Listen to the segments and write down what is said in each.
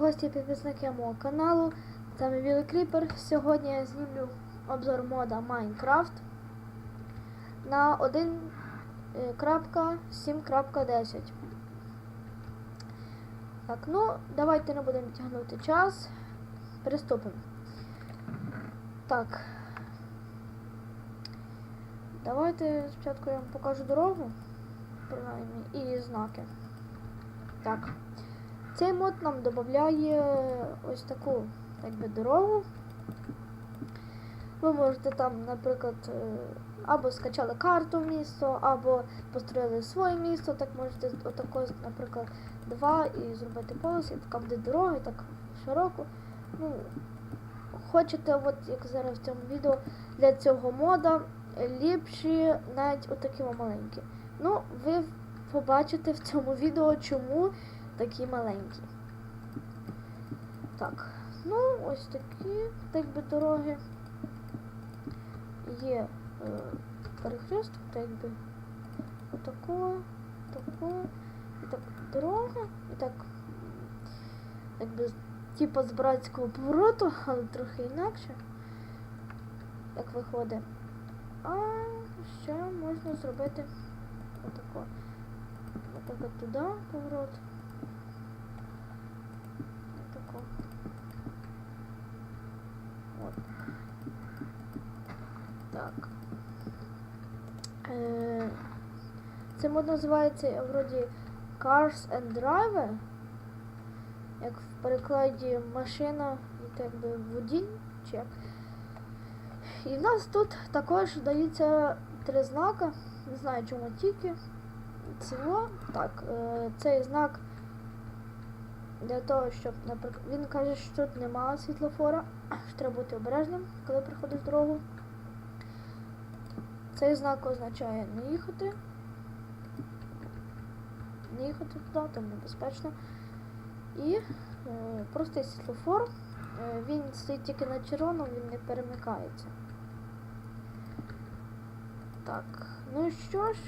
гості підписники мого каналу. Вами Білий Кріпер. Сьогодні я знімлю обзор мода Minecraft на е, 1.7.10. Так, ну, давайте не будемо тягнути час. Приступимо. Так. Давайте спочатку я вам покажу дорогу, принаймні, і знаки. Так. Цей мод нам додає ось таку так дорогу. Ви можете там, наприклад, е, або скачали карту в місто, або построїли своє місто, так можете отако, наприклад, два і зробити полос, і така буде дорога, і так широко. Ну, хочете, от як зараз в цьому відео, для цього мода ліпші навіть отакі маленькі. Ну, ви побачите в цьому відео, чому такі маленькі. Так, ну ось такі, так би дороги. Є е, перехресток, так би отако, тако, і так дорога, і так, якби типу з братського повороту, але трохи інакше, як виходить. А ще можна зробити отако. Наприклад, туди поворот. Отако. От. Так. Е, Мод називається вроді Cars and Driver. Як в перекладі машина і так би водій, чи як. І в нас тут також дається три знака. Не знаю чому тільки. Ціло. Так, е, цей знак для того, щоб, наприклад, він каже, що тут немає світлофора, що треба бути обережним, коли приходиш дорогу. Цей знак означає не їхати. Не їхати туди, там небезпечно. І е, простий світлофор. Е, він стоїть тільки на червоному, він не перемикається. Так, ну що ж,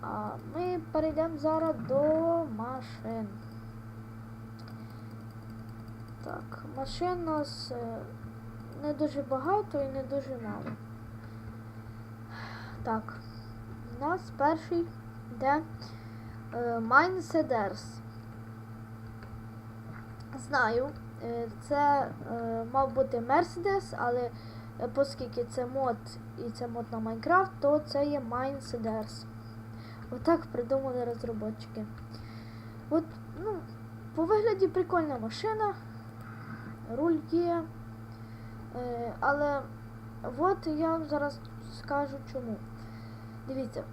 а ми перейдемо зараз до машин. Так, машин у нас е, не дуже багато і не дуже мало. Так, у нас перший йде е, Майнседерс. Знаю, е, це е, мав бути Мерседес, але е, оскільки це мод і це мод на Майнкрафт, то це є Майнседерс. Отак придумали розробники. От, ну, по вигляді прикольна машина, руль є. Е, але от я вам зараз скажу чому. Дивіться, е,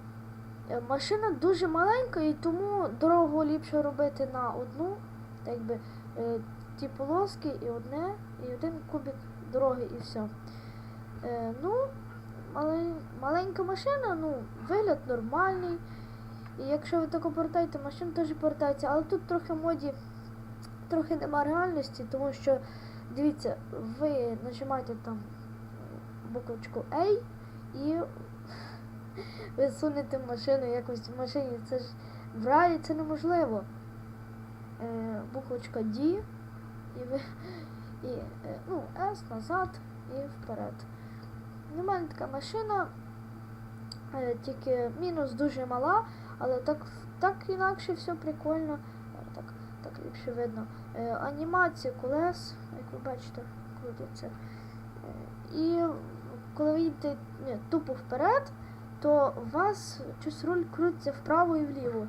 машина дуже маленька і тому дорогу ліпше робити на одну, так би, е, ті полоски і одне, і один кубик дороги і все. Е, ну, маленька машина, ну, вигляд нормальний. І якщо ви тако повертаєте, машина теж повертається, але тут трохи моді трохи нема реальності, тому що, дивіться, ви нажимаєте там буковочку A і ви машину якось в машині. Це ж в реалі це неможливо. Е, буквочка D і і, е, ну, S назад і вперед. У мене така машина, е, тільки мінус дуже мала, але так, так інакше все прикольно. Е, Так, так ліпше видно. Е, анімація колес, як ви бачите, крутиться. Е, і коли ви їдете ні, тупо вперед, то у вас щось руль крутиться вправо і вліво.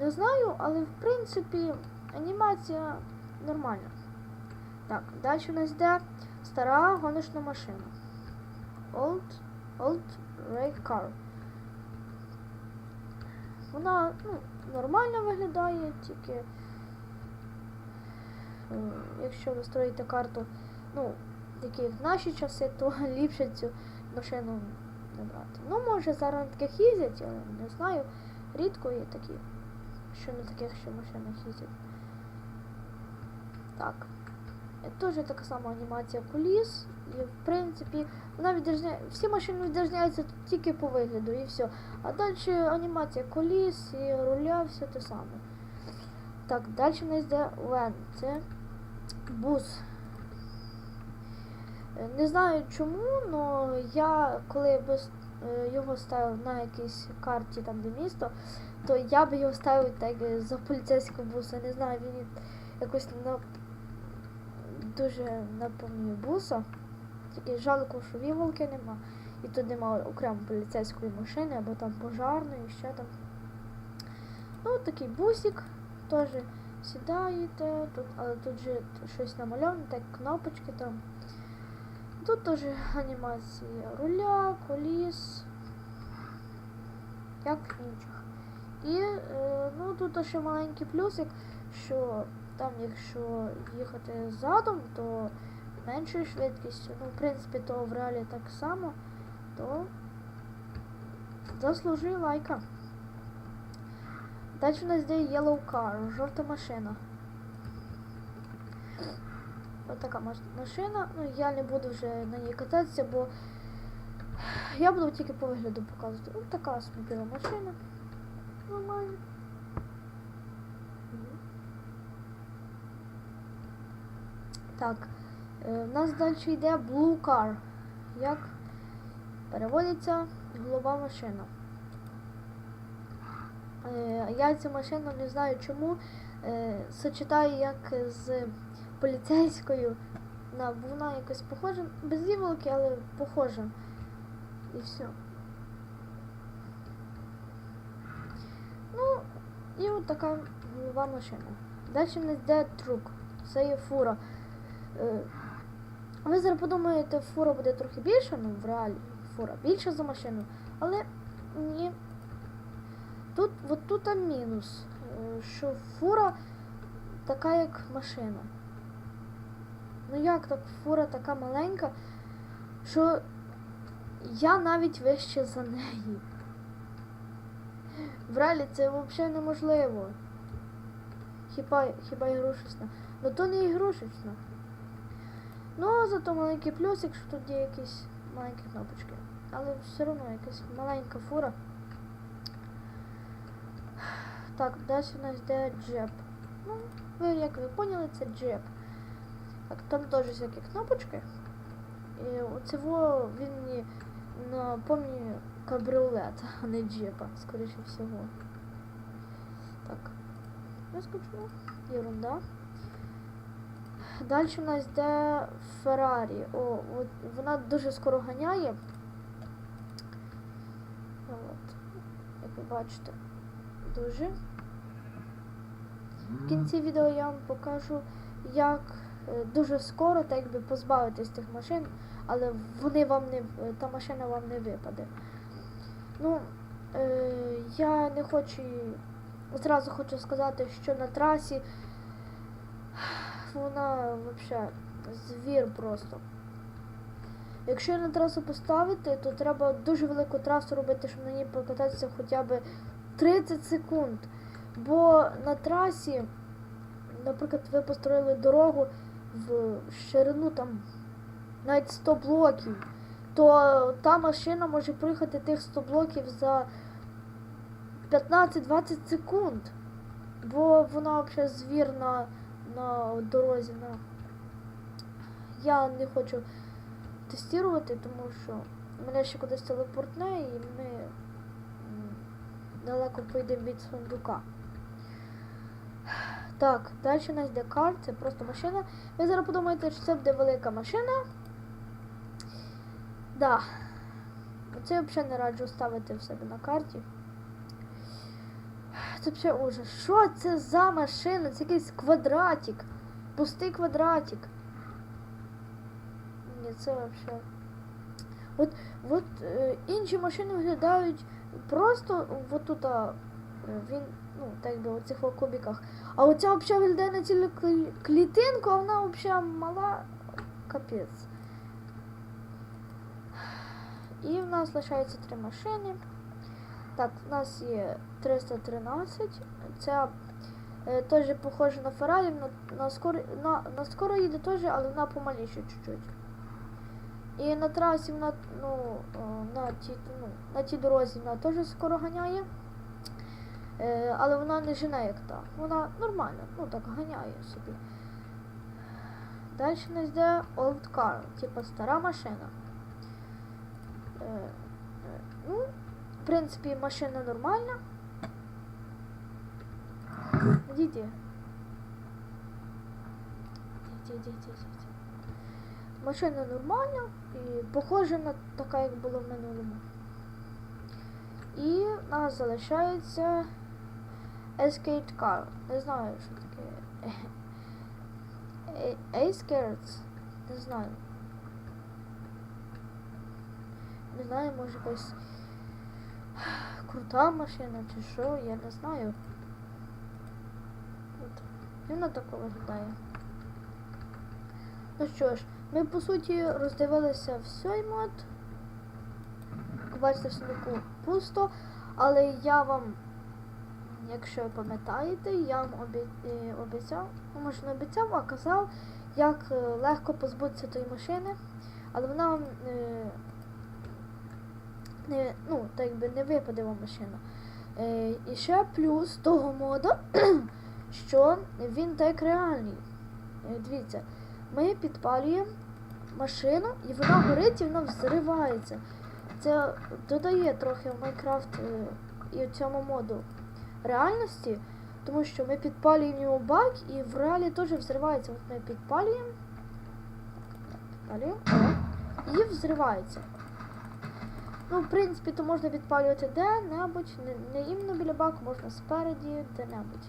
Не знаю, але в принципі анімація нормальна. Так, далі у нас йде стара гоночна машина. Old, old Ray Car. Вона ну, нормально виглядає, тільки е, якщо ви строїте карту, ну, які в наші часи, то ліпше цю машину не брати. Ну, може, зараз на таких їздять, але не знаю. Рідко є такі, що на таких ще машинах їздять. Так. Е, Теж така сама анімація коліс. І в принципі вона відрізняє. Всі машини відрізняються тільки по вигляду і все. А далі анімація коліс і руля, все те саме. Так, далі в нас йде Лен. Це бус. Не знаю чому, але я коли б е, його ставив на якійсь карті, там де місто, то я би його ставив так е, за поліцейського буса. Не знаю, він якось на дуже напомнює буса. Тільки жалко, що віволки нема. І тут нема окремо поліцейської машини або там пожарної, ще там. Ну, такий бусик теж сідаєте, тут, але тут же щось намальовано, так кнопочки там. Тут теж анімація руля, коліс, як інших. І е, ну, тут ще маленький плюсик, що там, якщо їхати задом, то меншою швидкістю, ну, в принципі, то в реалі так само, то заслужи лайка. Далі у нас йде Yellow Car, жовта машина. Така машина. Ну, я не буду вже на ній кататися, бо я буду тільки по вигляду показувати. Ось така собі біла машина. Нормально. Так. В нас далі йде Blue Car. Як переводиться голова машина. Е, я цю машину не знаю чому. Е, сочетаю як з поліцейською. На, вона якось похожа, без іволки, але похожа. І все. Ну, і от така голова машина. Далі в нас йде трук. Це є фура. Е, ви зараз подумаєте, фура буде трохи більша, ну в реалі фура більша за машину, але ні. Тут от тут мінус, е, що фура така, як машина. Ну як так фура така маленька, що я навіть вище за неї. В реалі це взагалі неможливо. Хіба, хіба ігрушечна. Ну то не ігрушечна. Ну, зато маленький плюсик, що тут є якісь маленькі кнопочки. Але все одно якась маленька фура. Так, далі у нас йде джеб. Ну, ви як ви поняли, це джеб. Так, там теж всякі кнопочки. І оцього він мені напомнює кабріолет, а не джепа, скоріше всього. Так. Я скажу. Ерунда. Далі у нас йде Феррарі. О, от вона дуже скоро ганяє. От. Як ви бачите, дуже. В кінці відео я вам покажу, як дуже скоро так якби позбавитись тих машин, але вони вам не та машина вам не випаде. Ну, е, я не хочу. Зразу хочу сказати, що на трасі вона взагалі звір просто. Якщо на трасу поставити, то треба дуже велику трасу робити, щоб на ній прокататися хоча б 30 секунд. Бо на трасі, наприклад, ви построїли дорогу в ширину там навіть 100 блоків, то та машина може проїхати тих 100 блоків за 15-20 секунд. Бо вона взагалі звір на, на дорозі. На... Я не хочу тестувати, тому що мене ще кудись телепортне і ми далеко поїдемо від сундука. Так, далі у нас йде це просто машина. Ви зараз подумаєте, що це буде велика машина. Да. Це я взагалі не раджу ставити в себе на карті. Це взагалі ужас. Що це за машина? Це якийсь квадратик. Пустий квадратик. Ні, це взагалі. От, от е, інші машини виглядають просто от е, він, ну, так би у цих о кубиках. А оця взагалі виглядає на цілу клітинку, а вона взагалі мала капець. І в нас лишається три машини. Так, у нас є 313. Це е, теж похоже на Феррарі, на, на, скоро, на, на скоро їде теж, але вона помаліше чуть-чуть. І на трасі вона, ну, на тій, ну, на тій дорозі вона теж скоро ганяє. Е, але вона не жене як та. Вона нормальна, ну так ганяє собі. Далі нас йде old car, типа стара машина. Е, е, ну, в принципі, машина нормальна. Діти. Машина нормальна і похожа на така, як було в минулому. І нас залишається Escape Car. Не знаю, що таке. Escape? Не знаю. Не знаю, може якась крута машина чи що, я не знаю. От. Вона так виглядає. Ну що ж, ми по суті роздивилися всей мод. Бачите, в сундуку пусто, але я вам, якщо ви пам'ятаєте, я вам е, обіцяв, ну може не обіцяв, а казав, як е, легко позбутися тої машини, але вона вам е, не, ну, так якби не випаде вам машина. І ще плюс того моду, що він так реальний. Дивіться, ми підпалюємо машину і вона горить і вона взривається. Це додає трохи в Майнкрафт і цьому моду реальності, тому що ми підпалюємо його бак і в реалі теж взривається. От ми підпалюємо, і взривається. Ну, в принципі, то можна підпалювати де-небудь, не, не іменно біля баку, можна спереді, де-небудь.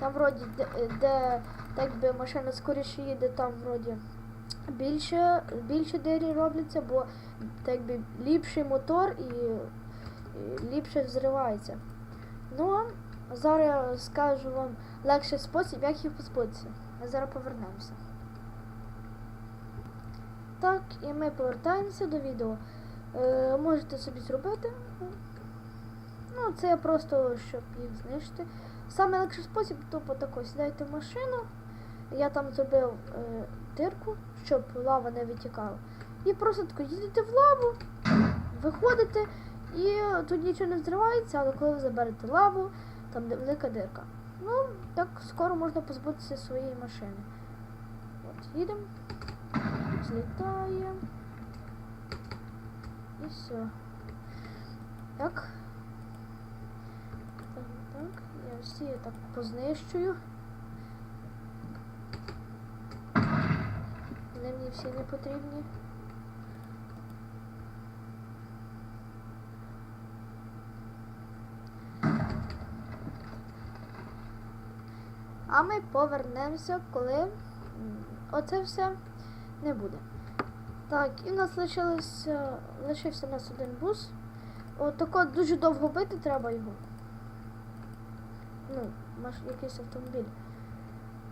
Там вроді, де, де так би машина скоріше їде, там вроді більше, більше двері робляться, бо так би ліпший мотор і, і ліпше взривається. Ну, а зараз скажу вам легший спосіб, як їх позбутися. Ми зараз повернемося. Так, і ми повертаємося до відео. Е, можете собі зробити. Ну, це просто, щоб їх знищити. Саме легший спосіб, тупо тако сідайте в машину. Я там зробив е, дирку, щоб лава не витікала. І просто тако їдете в лаву, виходите, і тут нічого не взривається, але коли ви заберете лаву, там велика дирка. Ну, так скоро можна позбутися своєї машини. От, їдемо, злітає. І все. Так. Так, так. Я всі так познищую. Вони мені всі не потрібні. А ми повернемося, коли оце все не буде. Так, і в нас лишилося, лишився у нас один бус. От дуже довго бити треба його. Ну, якийсь автомобіль.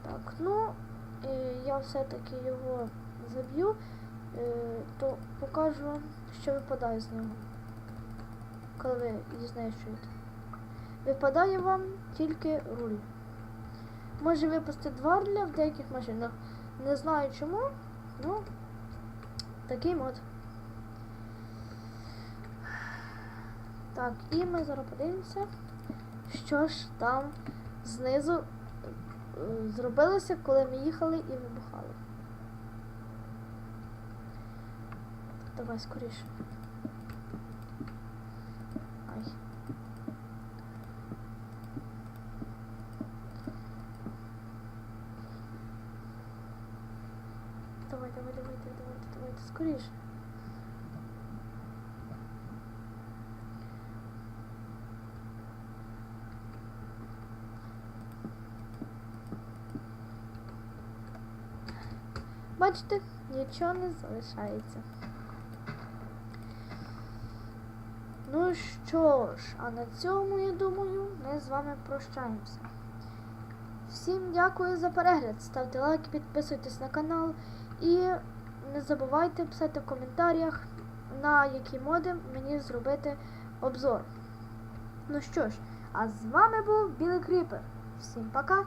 Так, ну, я все-таки його заб'ю, е, то покажу вам, що випадає з нього. Коли ви її знищуєте. Випадає вам тільки руль. Може випасти два руля в деяких машинах. Не знаю чому, ну такий мод. Так, і ми зараз подивимося, що ж там знизу зробилося, коли ми їхали і вибухали. Давай скоріше. Ай. Давай, давай, давайте, давайте, давайте, скоріше. Бачите, нічого не залишається. Ну що ж, а на цьому, я думаю, ми з вами прощаємося. Всім дякую за перегляд. Ставте лайки, підписуйтесь на канал і не забувайте писати в коментарях, на які моди мені зробити обзор. Ну що ж, а з вами був Білий Кріпер. Всім пока!